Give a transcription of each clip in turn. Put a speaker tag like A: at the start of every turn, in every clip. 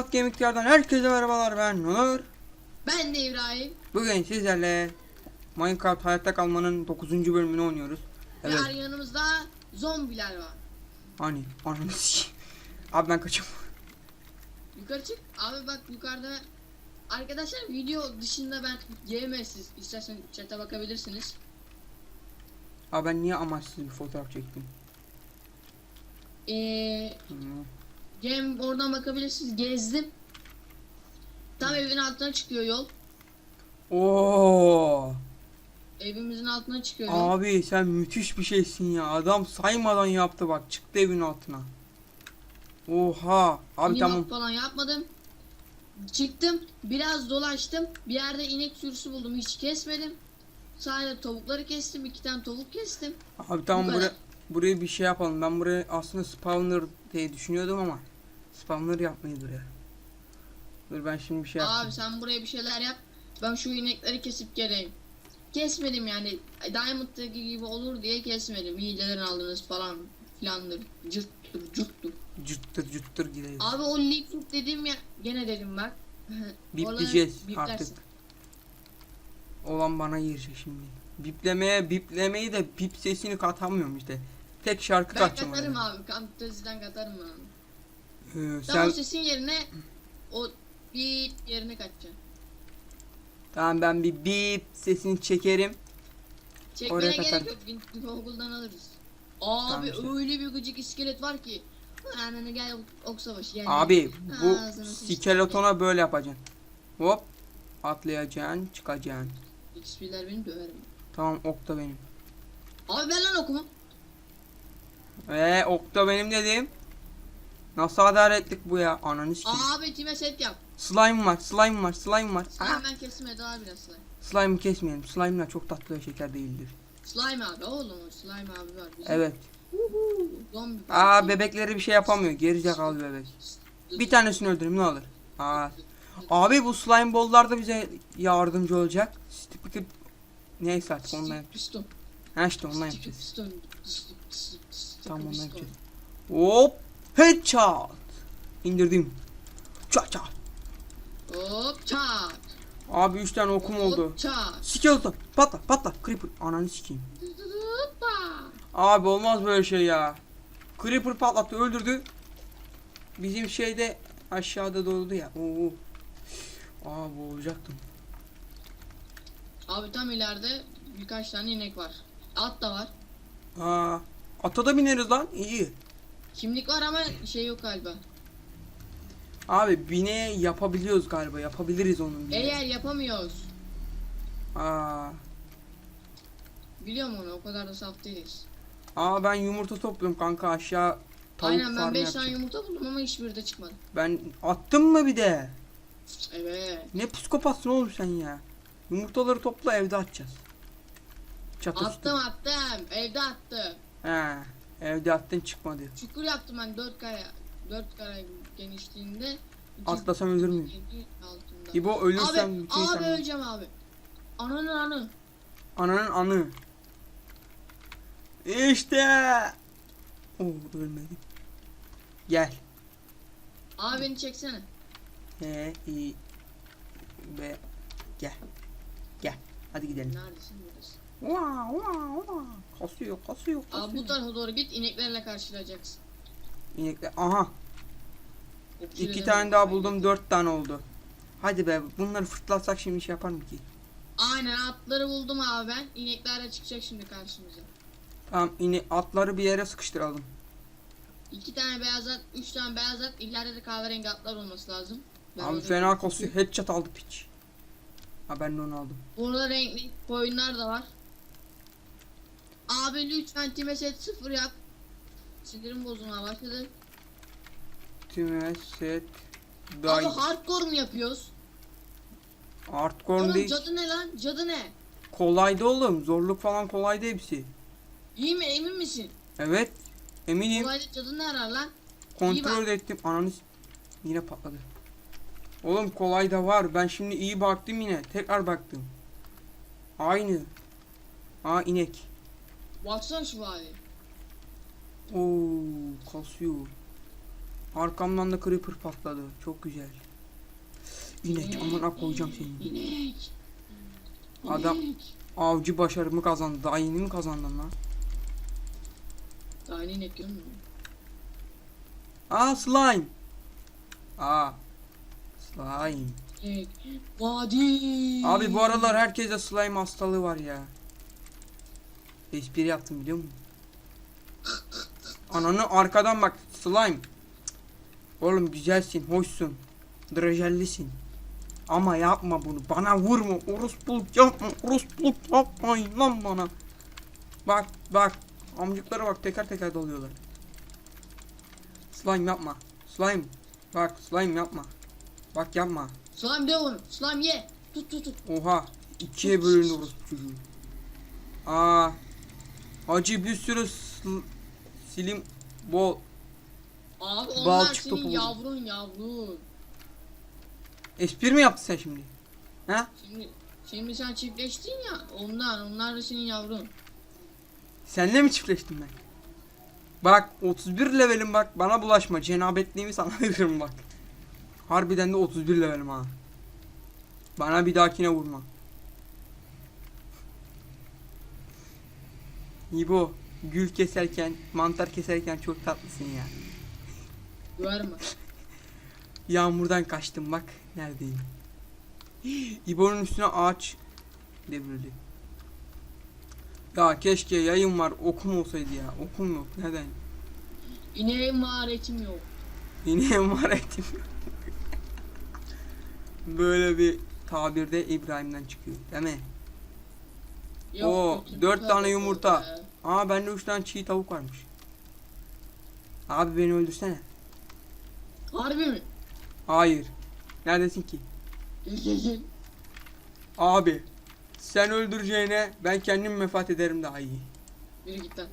A: Minecraft Gaming'lerden herkese merhabalar ben Onur.
B: Ben de İbrahim.
A: Bugün sizlerle Minecraft hayatta kalmanın 9. bölümünü oynuyoruz.
B: Ve
A: Evet.
B: yanımızda zombiler var.
A: Hani ananı. Abi ben kaçıyorum.
B: Yukarı çık. Abi bak yukarıda Arkadaşlar video dışında ben GM'siz istersen chat'e bakabilirsiniz.
A: Abi ben niye amaçsız bir fotoğraf çektim?
B: Ee,
A: Hmm.
B: Game oradan bakabilirsiniz. Gezdim. Tam evin altına çıkıyor yol.
A: Oo.
B: Evimizin altına çıkıyor yol.
A: Abi sen müthiş bir şeysin ya. Adam saymadan yaptı bak. Çıktı evin altına. Oha. Abi
B: Minimap
A: tamam.
B: falan yapmadım. Çıktım, biraz dolaştım. Bir yerde inek sürüsü buldum, hiç kesmedim. Sadece tavukları kestim, iki tane tavuk kestim.
A: Abi tamam
B: Bu
A: buraya buraya bir şey yapalım. Ben buraya aslında spawner diye düşünüyordum ama spawner yapmayı buraya. Dur ben şimdi bir şey yapayım.
B: Abi sen buraya bir şeyler yap. Ben şu inekleri kesip geleyim. Kesmedim yani. Diamond'daki gibi olur diye kesmedim. Hilelerini aldınız falan filandır. Cırttır cırttır.
A: Cüttür cüttür gidelim.
B: Abi o leaf dediğim ya gene dedim bak.
A: Bipleyeceğiz artık. Olan bana girecek şimdi. Biplemeye biplemeyi de bip sesini katamıyorum işte. Tek şarkı
B: Ben
A: katacağım
B: katarım
A: araya.
B: abi. Camtasy'den katarım abi.
A: Ee,
B: Sen sesin yerine o bir yerine kaçacaksın.
A: tamam ben bir bip sesini çekerim.
B: Çekmene
A: Oraya
B: gerek
A: katarım.
B: yok. Google'dan alırız. Abi
A: işte.
B: öyle bir gıcık iskelet var ki. Ananı gel ok savaşı gel.
A: Abi bu skeletona böyle yapacaksın. Hop atlayacaksın çıkacaksın.
B: XP'ler beni döverim.
A: Tamam ok da benim.
B: Abi ver lan okumu.
A: Eee ok da benim dedim. Nasıl adaletlik bu ya? Ananı sikeyim.
B: Abi time set yap.
A: Slime var, slime var, slime var.
B: Slime
A: Aa,
B: ben kesime daha biraz slime.
A: Slime'ı kesmeyelim. Slime'lar çok tatlı ve şeker değildir.
B: Slime abi oğlum slime abi var. Bizim
A: Evet.
B: Uhu, Zombi.
A: Aa bebekleri bir şey yapamıyor. Gerizekalı bebek. Bir tanesini öldüreyim ne olur. Aa. Abi bu slime ball'lar da bize yardımcı olacak. Stipikip neyse artık onunla yap.
B: Piston.
A: Ha işte onunla yapacağız. Tamam onunla yapacağız. Hop. Headshot. İndirdim. Çat çat.
B: Hop çat.
A: Abi 3 tane okum oldu.
B: Hop çat.
A: Skeleton patla patla creeper ananı sikeyim. Abi olmaz böyle şey ya. Creeper patlattı öldürdü. Bizim şeyde aşağıda doğdu ya. Oo. Aa boğulacaktım.
B: Abi tam ileride birkaç tane inek var. At da var.
A: Aa ata da bineriz lan iyi.
B: Kimlik var ama şey yok galiba.
A: Abi bine yapabiliyoruz galiba yapabiliriz onun. bine.
B: Eğer yapamıyoruz.
A: Aa.
B: Biliyorum onu o kadar da saf değiliz.
A: Aa ben yumurta topluyorum kanka aşağı tavuk
B: Aynen ben
A: farmı
B: 5 tane yumurta buldum ama hiçbiri de çıkmadı.
A: Ben attım mı bir de?
B: Evet.
A: Ne psikopatsın oğlum sen ya. Yumurtaları topla evde atacağız. Çatı
B: Attım attım. Evde attım.
A: He. Evde attın çıkmadı.
B: Çukur yaptım ben 4 kare 4 kare genişliğinde.
A: Atlasam ölür müyüm? İbo ölürsem
B: Abi,
A: bütün
B: abi öleceğim abi. Ananın anı.
A: Ananın anı. İşte. Oo ölmedim. Gel.
B: Abi beni çeksene.
A: He i be gel. Gel. Hadi gidelim.
B: Neredesin
A: Vaa vaa vaa. Kasıyor kasıyor kasıyor.
B: Abi bu tarafa doğru git ineklerle karşılayacaksın.
A: İnekler. Aha.
B: Okçu
A: iki tane daha buldum. Dört tane oldu. Hadi be bunları fırtlatsak şimdi iş yapar mı ki?
B: Aynen atları buldum abi ben. İneklerle çıkacak şimdi karşımıza.
A: Tamam ini atları bir yere sıkıştıralım.
B: İki tane beyaz at, üç tane beyaz at, ileride de kahverengi atlar olması lazım. Ben
A: Abi fena kasıyor. Headshot aldı piç. Ha ben de onu aldım.
B: Burada renkli koyunlar da var. Abi lütfen time set sıfır yap. Sinirim bozulmaya başladı.
A: Tüme set
B: Abi
A: day
B: hardcore mu yapıyoruz?
A: hardcore
B: Oğlum
A: değil.
B: cadı ne lan? Cadı ne?
A: Kolaydı oğlum. Zorluk falan kolaydı hepsi.
B: İyi mi emin misin?
A: Evet. Eminim.
B: Kolayda cadı ne arar lan?
A: Kontrol ettim. Ananı yine patladı. Oğlum kolay da var. Ben şimdi iyi baktım yine. Tekrar baktım. Aynı. Aa inek.
B: Baksana şu hali.
A: Oo kasıyor. Arkamdan da creeper patladı. Çok güzel. İnek amına koyacağım seni.
B: İnek.
A: Adam-
B: İnek.
A: Avcı başarımı kazandı. Daha yeni mi kazandın lan?
B: Daha inek görmüyor?
A: Aa slime. Aa. Slime.
B: İnek. Vadi.
A: Abi bu aralar herkeste slime hastalığı var ya. Espri yaptım biliyor musun? Ananı arkadan bak slime. Oğlum güzelsin, hoşsun. Drajellisin. Ama yapma bunu. Bana vurma. Orospuluk yapma. Orospuluk yapmayın lan bana. Bak bak. Amcıklara bak teker teker doluyorlar. Slime yapma. Slime. Bak slime yapma. Bak yapma.
B: Slime de onu. Slime ye. Tut tut tut.
A: Oha. ikiye bölündü orospu çocuğu. Aa. Hacı bir sürü silim bol.
B: Abi onlar
A: Balçık
B: senin
A: topu
B: yavrun yavrun.
A: Espri mi yaptın sen şimdi? Ha?
B: Şimdi şimdi sen çiftleştin ya ondan onlar da senin yavrun.
A: Senle mi çiftleştim ben? Bak 31 levelim bak bana bulaşma cenabetliğimi sana veririm bak. Harbiden de 31 levelim ha. Bana bir dahakine vurma. İbo gül keserken mantar keserken çok tatlısın ya.
B: Görme.
A: Yağmurdan kaçtım bak neredeyim. İbo'nun üstüne ağaç devrildi. Ya keşke yayın var okum olsaydı ya. Okum yok neden?
B: İneğe maharetim yok.
A: Yine emaretim. Böyle bir tabirde İbrahim'den çıkıyor değil mi?
B: Yok,
A: Oo, dört tane yumurta.
B: yok
A: Aa bende 3 tane çiğ tavuk varmış. Abi beni öldürsene.
B: Harbi mi?
A: Hayır. Neredesin ki? Abi sen öldüreceğine ben kendim vefat ederim daha iyi.
B: Yürü git lan.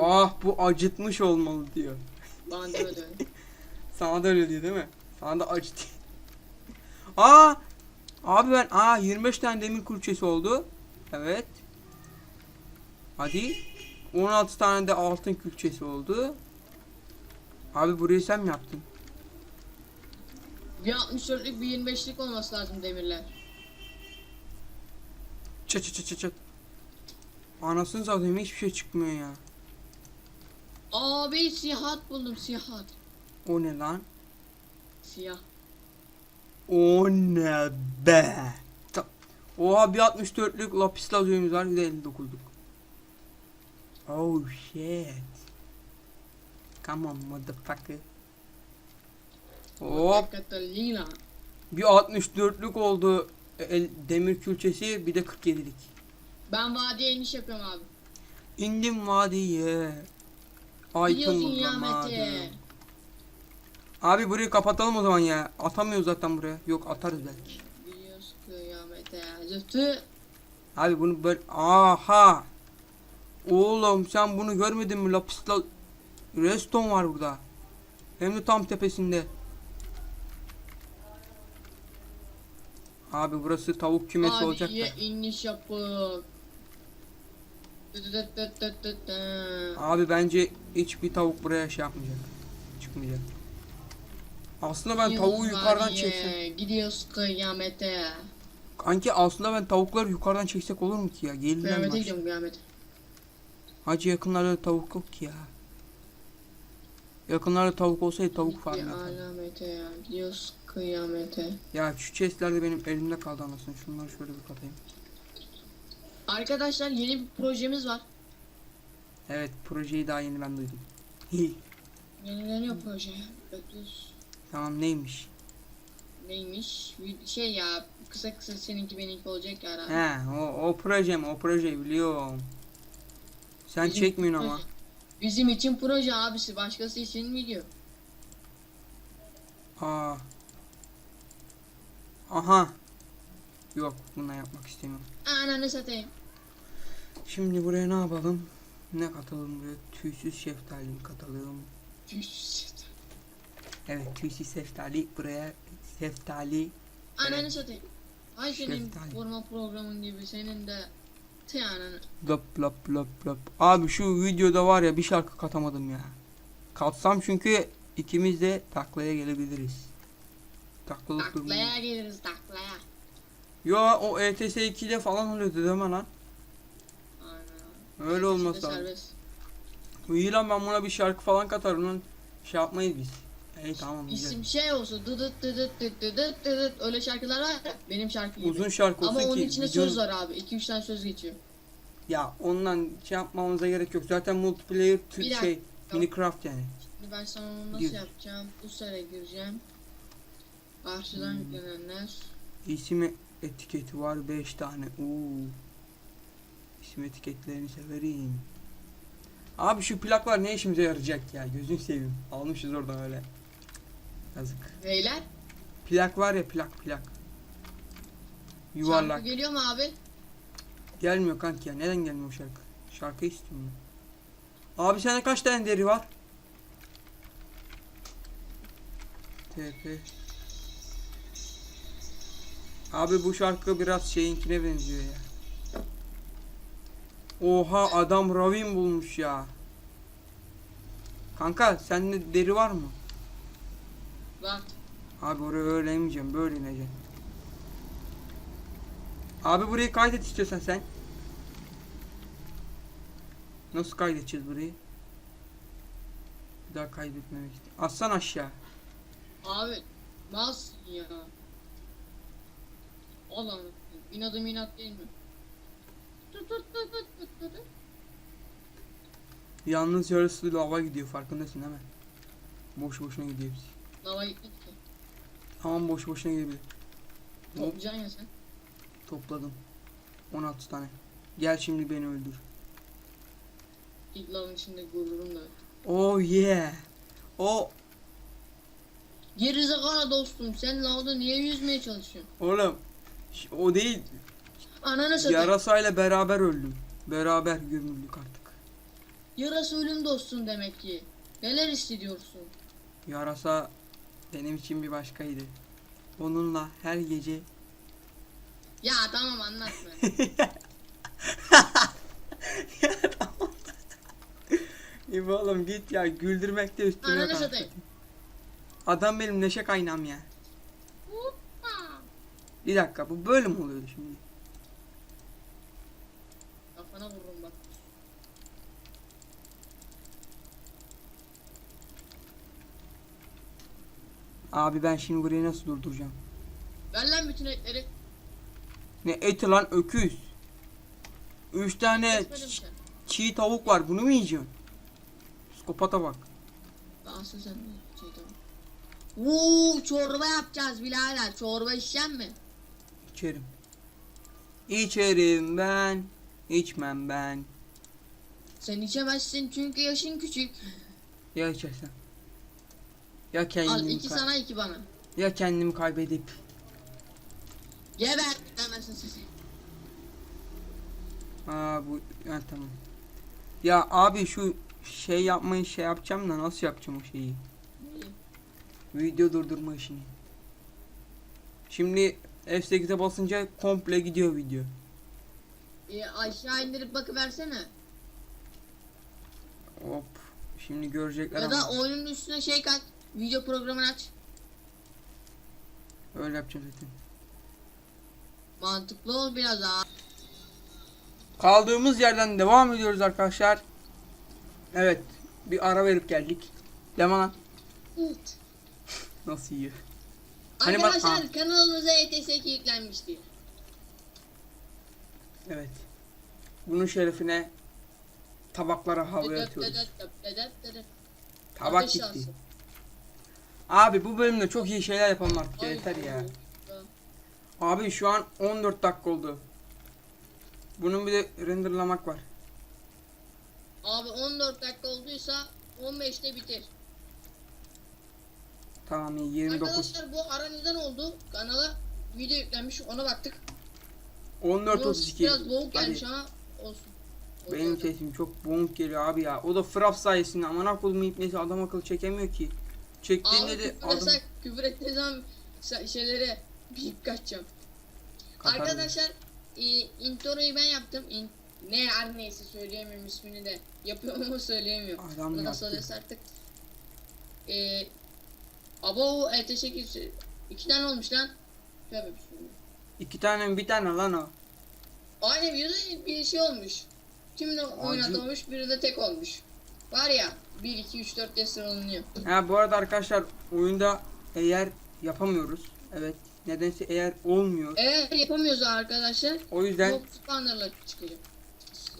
A: Ah bu acıtmış olmalı diyor.
B: Bana deme deme.
A: Sana da öyle diyor değil mi? Sana da acıtı. Aa! Abi ben aa 25 tane demir kulçesi oldu. Evet. Hadi. 16 tane de altın külçesi oldu. Abi burayı sen mi yaptın?
B: Bir 64'lük bir 25'lik olması lazım demirler.
A: Çat çat çat çat. Anasını satayım hiçbir şey çıkmıyor ya.
B: Abi siyahat buldum siyahat.
A: O ne lan?
B: Siyah.
A: O ne be? Oha bir 64'lük lapis lazuyumuz var bir de 59'luk. Oh shit. Come on motherfucker. Hop
B: Catalina.
A: bir 64'lük oldu el, demir külçesi bir de 47'lik.
B: Ben vadiye iniş yapıyorum abi.
A: İndim vadiye. Bulamadım.
B: Mete.
A: Abi burayı kapatalım o zaman ya. Atamıyoruz zaten buraya. Yok atarız belki.
B: Biliyorsun kıyamete. Zıtı.
A: Abi bunu böyle aha. Oğlum sen bunu görmedin mi? Lapisla Reston var burada. Hem de tam tepesinde. Abi burası tavuk kümesi olacak da.
B: iniş dıt.
A: Abi bence hiçbir tavuk buraya şey yapmayacak. Çıkmayacak. Aslında ben tavuğu yukarıdan
B: vadiye,
A: çeksem.
B: Gidiyoruz kıyamete.
A: Kanki aslında ben tavukları yukarıdan çeksek olur mu ki ya? Gelirler?
B: Kıyamete gidiyorum kıyamete.
A: Hacı yakınlarda tavuk yok ki ya. Yakınlarda tavuk olsaydı tavuk farmı yapardım.
B: alamete ya. Gidiyoruz kıyamete.
A: Ya şu chestler de benim elimde kaldı anasını. Şunları şöyle bir katayım.
B: Arkadaşlar yeni bir projemiz var.
A: Evet projeyi daha yeni ben duydum.
B: Yenileniyor proje. Bekliyoruz.
A: tamam neymiş?
B: Neymiş? Bir şey ya kısa kısa seninki benimki olacak ya. herhalde.
A: He o, o proje mi? O projeyi biliyorum. Sen
B: Bizim
A: çekmiyorsun ama.
B: Bizim için proje abisi başkası için video.
A: Aa. Aha. Yok bundan yapmak istemiyorum.
B: Ananı satayım.
A: Şimdi buraya ne yapalım? Ne katalım buraya? Tüysüz şeftali mi katalım? Evet tüysüz şeftali buraya şeftali
B: Ananı satayım. Ay senin
A: Şeftali.
B: forma programın gibi senin de Tı ananı.
A: Lop lop lop lop. Abi şu videoda var ya bir şarkı katamadım ya. Katsam çünkü ikimiz de taklaya gelebiliriz. Taklalık.
B: Taklaya geliriz taklaya.
A: Yo o E ETS 2'de falan oluyordu değil mi lan?
B: Aynen.
A: Öyle olması
B: İşte
A: lazım. İyi lan ben buna bir şarkı falan katarım lan. Şey yapmayız biz. İyi tamam güzel.
B: İsim şey olsun dıdıt dıdıt dıdıt dıdıt dıdıt öyle şarkılar var ya benim şarkı gibi.
A: Uzun şarkı olsun
B: Ama onun
A: ki
B: içinde
A: videonun-
B: söz var abi. 2-3 tane söz geçiyor.
A: Ya ondan şey yapmamıza gerek yok. Zaten multiplayer tü-
B: Bir dakika.
A: şey Minecraft yani.
B: Şimdi ben sana onu nasıl
A: Gir.
B: yapacağım? Bu sene gireceğim. Karşıdan
A: Hmm.
B: yüklenenler.
A: İsim etiketi var 5 tane. Oo. İsim etiketlerini severim. Abi şu plaklar ne işimize yarayacak ya? Gözünü seveyim. Almışız oradan öyle. Yazık.
B: Neyler?
A: Plak var ya plak plak. Yuvarlak.
B: Şarkı geliyor mu abi?
A: Gelmiyor kanki ya. Neden gelmiyor şarkı? Şarkı istiyorum ben. Abi sende kaç tane deri var? TP. Abi bu şarkı biraz şeyinkine benziyor ya. Oha adam ravin bulmuş ya. Kanka sende deri var mı?
B: Bak.
A: Abi oraya öyle inmeyeceğim böyle ineceğim. Abi burayı kaydet istiyorsan sen. Nasıl kaydedeceğiz burayı? Bir daha kaydetmemek için. Aslan aşağı.
B: Abi nasıl ya? Allah'ım inadım inat değil mi? Tut tut tut tut tut tut.
A: Yalnız yarısı lava gidiyor farkındasın değil mi? Boş boşuna gidiyor hepsi.
B: Lava gitmedi ki.
A: Tamam boş boşuna gidebilir. Hop,
B: Toplayacaksın ya sen.
A: topladım. 16 tane. Gel şimdi beni öldür.
B: İlk lavın içinde gururum da.
A: Oh yeah. O
B: Gerizekalı dostum sen lavda niye yüzmeye çalışıyorsun?
A: oğlum. O değil.
B: Ananı satayım.
A: Yarasayla beraber öldüm. Beraber gömüldük artık.
B: Yarası ölüm dostum demek ki. Neler hissediyorsun?
A: Yarasa benim için bir başkaydı. Onunla her gece
B: Ya tamam anlatma.
A: İyi oğlum git ya güldürmekte üstüne
B: Ananı satayım.
A: Adam benim neşe kaynağım ya.
B: Hoppa.
A: Bir dakika bu böyle mi oluyordu şimdi?
B: Kafana vururum bak.
A: Abi ben şimdi burayı nasıl durduracağım?
B: Ver lan bütün etleri.
A: Ne eti lan öküz. Üç tane
B: Kesmedim
A: ç-
B: sen.
A: çiğ tavuk var bunu mu yiyeceksin? Psikopata bak.
B: Dağılsın sen de. Şey tamam. Uuu çorba yapacağız birader. Çorba içecek mi?
A: İçerim. İçerim ben. içmem ben.
B: Sen içemezsin çünkü yaşın küçük.
A: Ya içersem. Ya kendimi
B: Al iki
A: kay-
B: sana iki bana.
A: ya kendimi kaybedip
B: Geber. Demezsin sesi.
A: Aa bu ha, tamam. Ya abi şu şey yapmayı şey yapacağım da nasıl yapacağım o şeyi? Video durdurma işini. Şimdi F8'e basınca komple gidiyor video.
B: Ee, aşağı indirip bakıversene.
A: Hop. Şimdi görecekler
B: Ya
A: ama
B: da oyunun üstüne şey kat. Video programını aç.
A: öyle yapacağım zaten.
B: Mantıklı ol biraz daha.
A: Kaldığımız yerden devam ediyoruz arkadaşlar. Evet. Bir ara verip geldik. Devam lan. Nasıl yiyor? Hani
B: Arkadaşlar kanalımıza ETS2 yüklenmişti.
A: Evet. Bunun şerefine tabaklara havaya atıyoruz. Tabak gitti. Abi bu bölümde çok iyi şeyler yapalım artık ya, yeter ya. Abi şu an 14 dakika oldu. Bunun bir de renderlamak var.
B: Abi 14 dakika olduysa 15'te bitir.
A: Tamam iyi 29.
B: Arkadaşlar bu ara neden oldu? Kanala video yüklenmiş ona baktık.
A: 14
B: Bu
A: 32.
B: Biraz boğuk gelmiş ama olsun.
A: Benim sesim çok boğuk geliyor abi ya. O da frap sayesinde amına koyduğum ipnesi adam akıllı çekemiyor ki. Çektiğinde de
B: küfür etsek küfür zaman şeylere bip kaçacağım.
A: Katar
B: Arkadaşlar e, introyu ben yaptım. İn, ne her neyse söyleyemiyorum ismini de. Yapıyor mu söyleyemiyorum.
A: Adam
B: Bunu nasıl oluyorsa artık. Ee, abo ET8 iki tane olmuş lan. Tövbe bismillah.
A: İki tane mi bir tane lan o.
B: Aynı videoda bir şey olmuş. Kim de oynatamamış biri de tek olmuş. Var ya 1 2 3 4 diye sıralanıyor.
A: Ha bu arada arkadaşlar oyunda eğer yapamıyoruz. Evet. Nedense eğer olmuyor.
B: Eğer yapamıyoruz arkadaşlar
A: O yüzden
B: Yok spawner'la çıkacak.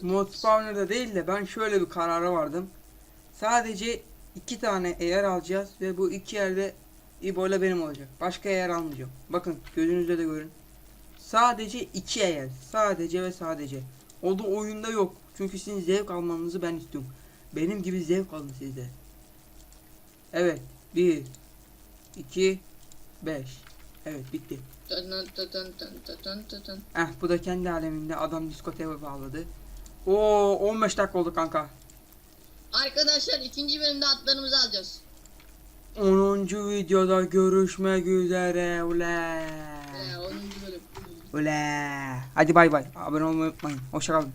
A: mod spawner'da değil de ben şöyle bir karara vardım. Sadece iki tane eğer alacağız ve bu iki yerde İbo ile benim olacak. Başka eğer almayacağım. Bakın gözünüzde de görün. Sadece iki eğer. Sadece ve sadece. O da oyunda yok. Çünkü sizin zevk almanızı ben istiyorum. Benim gibi zevk alın siz de. Evet. 1 2 5 Evet bitti.
B: Tın.
A: Eh bu da kendi aleminde adam diskoteye bağladı. Oo 15 dakika oldu kanka.
B: Arkadaşlar ikinci bölümde atlarımızı alacağız.
A: 10. videoda görüşmek üzere. Ule.
B: Ee, 10. bölüm.
A: Ule. Hadi bay bay. Abone olmayı unutmayın. Hoşçakalın.